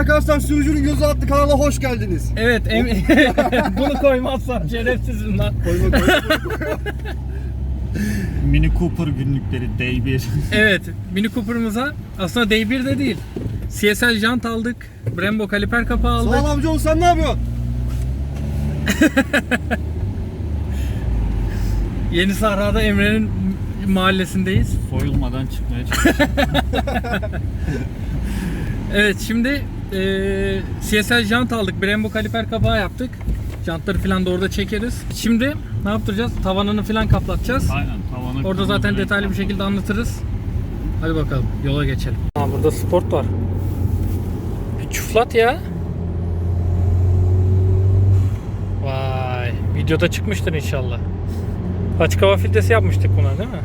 arkadaşlar sürücünün gözü attı kanala hoş geldiniz. Evet, em bunu koymazsam şerefsizim lan. Koyma koyma. Mini Cooper günlükleri Day 1. Evet, Mini Cooper'ımıza aslında Day 1 de değil. CSL jant aldık. Brembo kaliper kapağı aldık. Sağ ol amcaoğlu sen ne yapıyorsun? Yeni Sahra'da Emre'nin mahallesindeyiz. Soyulmadan çıkmaya çalışıyorum. Evet, şimdi eee CSL jant aldık. Brembo kaliper kapağı yaptık. Jantları falan da orada çekeriz. Şimdi ne yaptıracağız? Tavanını falan kaplatacağız. Aynen tavanı Orada zaten detaylı bir şekilde anlatırız. Hadi bakalım yola geçelim. Ha, burada sport var. Bir çuflat ya. Vay. Videoda çıkmıştır inşallah. Açık hava filtresi yapmıştık buna değil mi?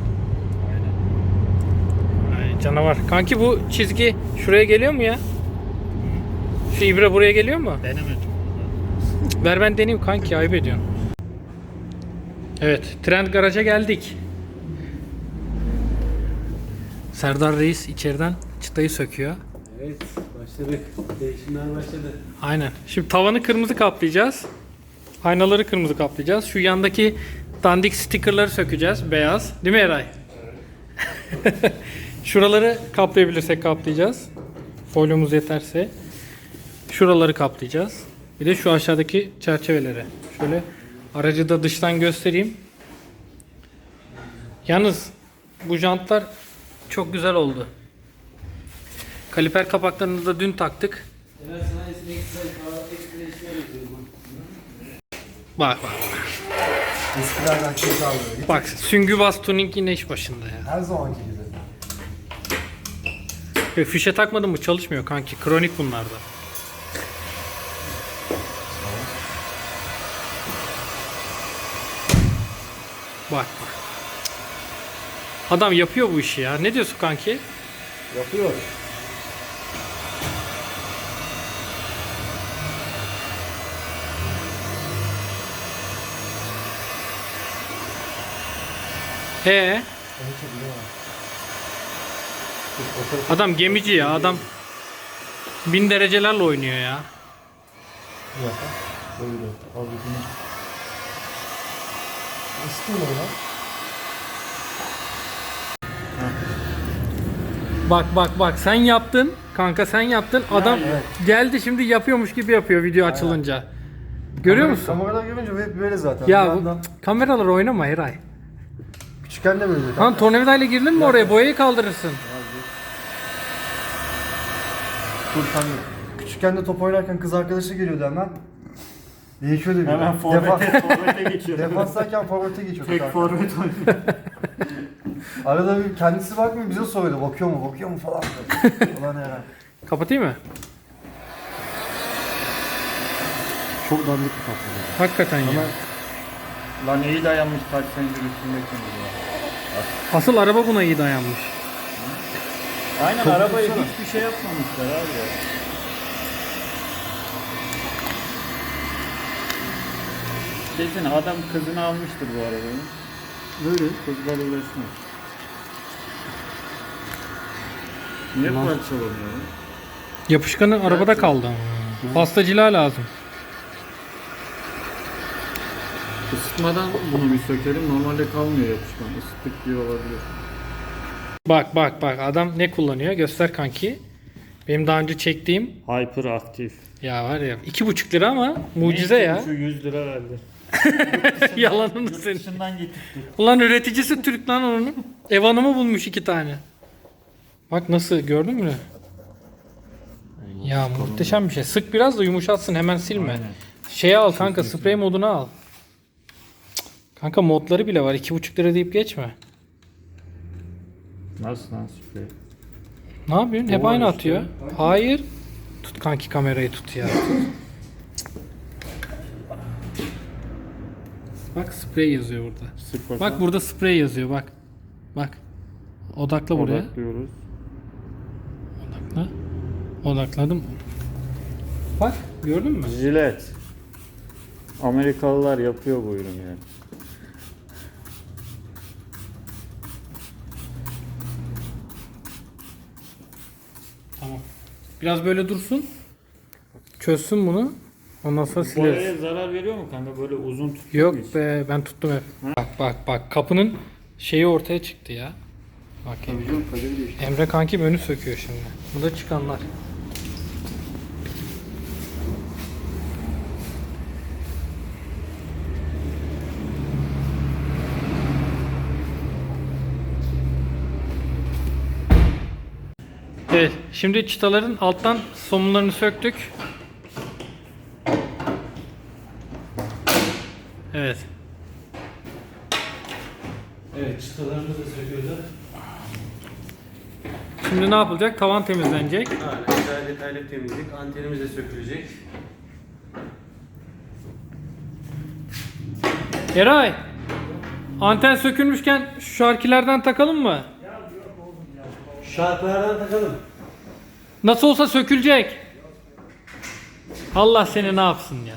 Ay, canavar. Kanki bu çizgi şuraya geliyor mu ya? Şu ibre buraya geliyor mu? Denemedim. Ver ben deneyeyim kanki ayıp ediyorsun. Evet Trend Garaj'a geldik. Serdar Reis içeriden çıtayı söküyor. Evet, başladık. Değişimler başladı. Aynen. Şimdi tavanı kırmızı kaplayacağız. Aynaları kırmızı kaplayacağız. Şu yandaki dandik stickerları sökeceğiz. Beyaz. Değil mi Eray? Şuraları kaplayabilirsek kaplayacağız. Folyomuz yeterse. Şuraları kaplayacağız. Bir de şu aşağıdaki çerçeveleri. Şöyle aracı da dıştan göstereyim. Yalnız bu jantlar çok güzel oldu. Kaliper kapaklarını da dün taktık. Bak bak. Eskilerden keyif alıyor. Bak süngü bas tuning yine iş başında ya. Her zamanki gibi. Fişe takmadın mı çalışmıyor kanki. Kronik bunlarda. Bak bak. Adam yapıyor bu işi ya. Ne diyorsun kanki? Yapıyor. He. Adam gemici ya. Adam bin derecelerle oynuyor ya. Böyle. Abi İstiyor lan. Bak bak bak sen yaptın. Kanka sen yaptın. Adam evet. geldi şimdi yapıyormuş gibi yapıyor video açılınca. Görüyor musun? Kameralar görünce hep böyle zaten. Ya bu, yandan- kameralar oynama Eray. Küçükken de böyle. Lan tornavidayla girdin mi oraya? Boyayı kaldırırsın. Dur sen de. Küçükken de top oynarken kız arkadaşı geliyordu hemen. Değişiyordu bir. Hemen Defa- forvete, forvete geçiyor. Defanstayken forvete geçiyordu. Tek kanka. forvet oynuyor. Arada bir kendisi bakmıyor bize soruyordu. Bakıyor mu bakıyor mu falan. Ulan Eren. Kapatayım mı? Çok dandik bir kaplı. Hakikaten ya. Lan iyi dayanmış kaç senedir ya. Asıl araba buna iyi dayanmış. Aynen arabaya hiçbir şey yapmamışlar abi ya. Desene adam kızını almıştır bu arabayı. Böyle kızlar uğraşmıyor. Niye parçalanıyor? Yapışkanı arabada kaldı. Pastacılığa lazım. Isıtmadan bunu bir sökelim. Normalde kalmıyor yapışkan. Isıttık diye olabilir. Bak bak bak adam ne kullanıyor? Göster kanki. Benim daha önce çektiğim Hyper aktif. ya var ya iki buçuk lira ama mucize ya. Şu 100 lira verdi. Yalanını Yurt senin. dışından getirtti. Ulan üreticisi Türk lan onun. Ev hanımı bulmuş iki tane. Bak nasıl gördün mü? Ya muhteşem bir şey. Sık biraz da yumuşatsın hemen silme. Aynen. Şey al kanka sprey modunu al. Cık, Kanka modları bile var. iki buçuk lira deyip geçme. Nasıl lan sprey? Ne yapıyorsun? Hep aynı atıyor. Hayır. Tut kanki kamerayı tut ya. Bak sprey yazıyor burada. Sık Bak burada sprey yazıyor bak. Bak. Odakla buraya. Odaklıyoruz. Odakla. Odakladım. Bak gördün mü? Jilet. Amerikalılar yapıyor bu ürünü yani. Tamam. Biraz böyle dursun. çözsün bunu. Ondan sonra sileriz. Boyaya zarar veriyor mu kanka? Böyle uzun tutuyor Yok mu hiç? be ben tuttum hep. Bak bak bak kapının şeyi ortaya çıktı ya. Bakayım. Tabii canım kaderi değişti. Emre kankim önü söküyor şimdi. Bu da çıkanlar. Evet, şimdi çıtaların alttan somunlarını söktük. Evet. Evet çıtalarımızı da söküyoruz. Şimdi ne yapılacak? Tavan temizlenecek. Aynen güzel detaylı temizlik. Antenimiz de sökülecek. Eray. Anten sökülmüşken şu şarkilerden takalım mı? Şarkılardan takalım. Nasıl olsa sökülecek. Allah seni ne yapsın ya.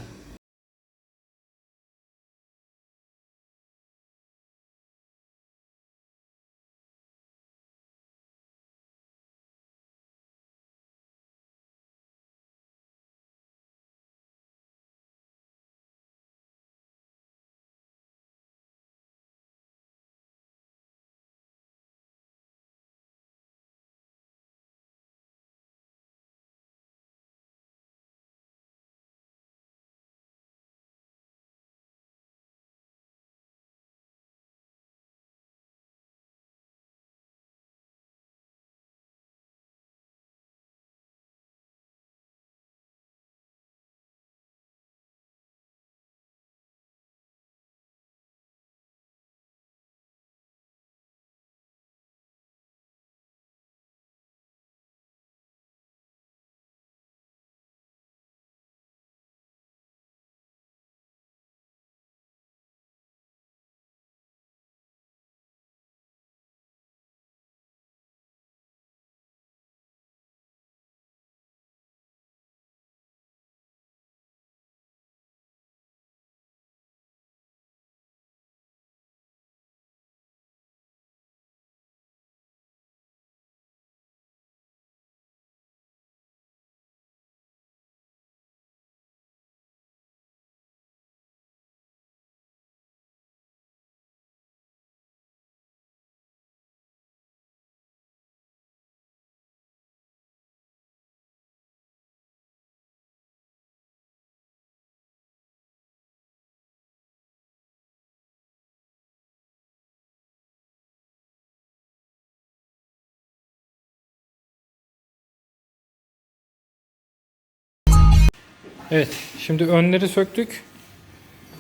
Evet, şimdi önleri söktük.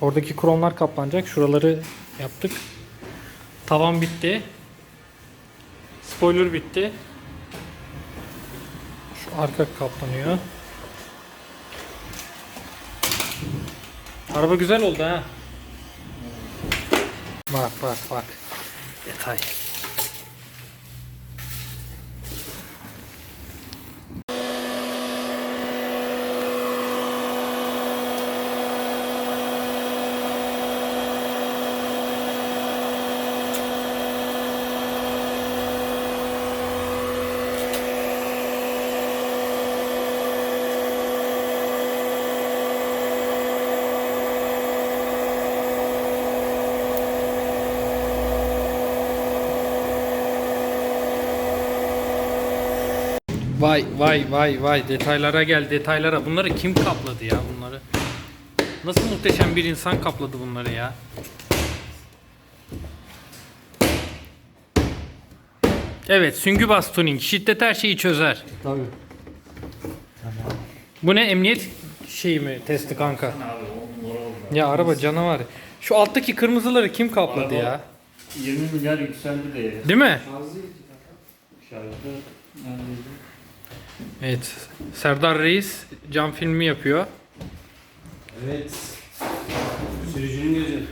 Oradaki kromlar kaplanacak. Şuraları yaptık. Tavan bitti. Spoiler bitti. Şu arka kaplanıyor. Araba güzel oldu ha. Bak bak bak. Detay. Vay vay vay vay detaylara gel detaylara. Bunları kim kapladı ya bunları? Nasıl muhteşem bir insan kapladı bunları ya? Evet süngü bas tuning. Şiddet her şeyi çözer. Tabii. Bu ne emniyet şeyi mi testi kanka? Ya araba canavar. Şu alttaki kırmızıları kim kapladı ya? 20 milyar yükseldi de Değil mi? şarkı. neredeydi? Evet. Serdar Reis cam filmi yapıyor. Evet. Sürücünün gözü.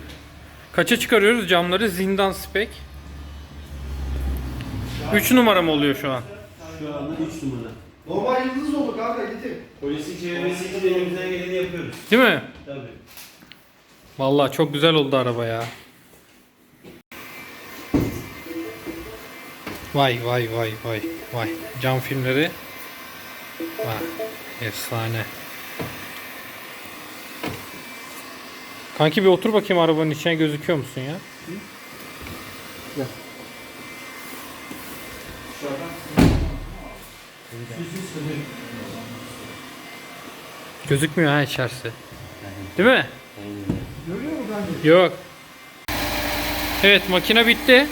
Kaça çıkarıyoruz camları? Zindan spek. 3 numara mı oluyor şu an? Şu anda 3 numara. Normal yıldız olduk abi editi. Polisi çevirmesi için elimizden geleni yapıyoruz. Değil mi? Tabii. Vallahi çok güzel oldu araba ya. Vay vay vay vay vay. Cam filmleri. Vay, efsane. Kanki bir otur bakayım arabanın içine gözüküyor musun ya? Gözükmüyor ha içerisi. Değil mi? Görüyor mu bence? Yok. Evet makine bitti.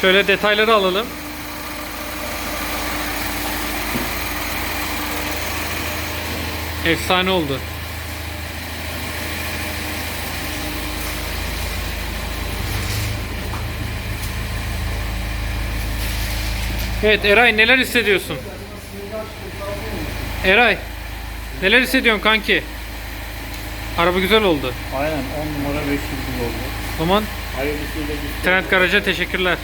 Şöyle detayları alalım. Efsane oldu. Evet Eray neler hissediyorsun? Eray neler hissediyorsun kanki? Araba güzel oldu. Aynen 10 numara 500 oldu. O zaman Hayırlısıyla bir Trend Garaj'a teşekkürler.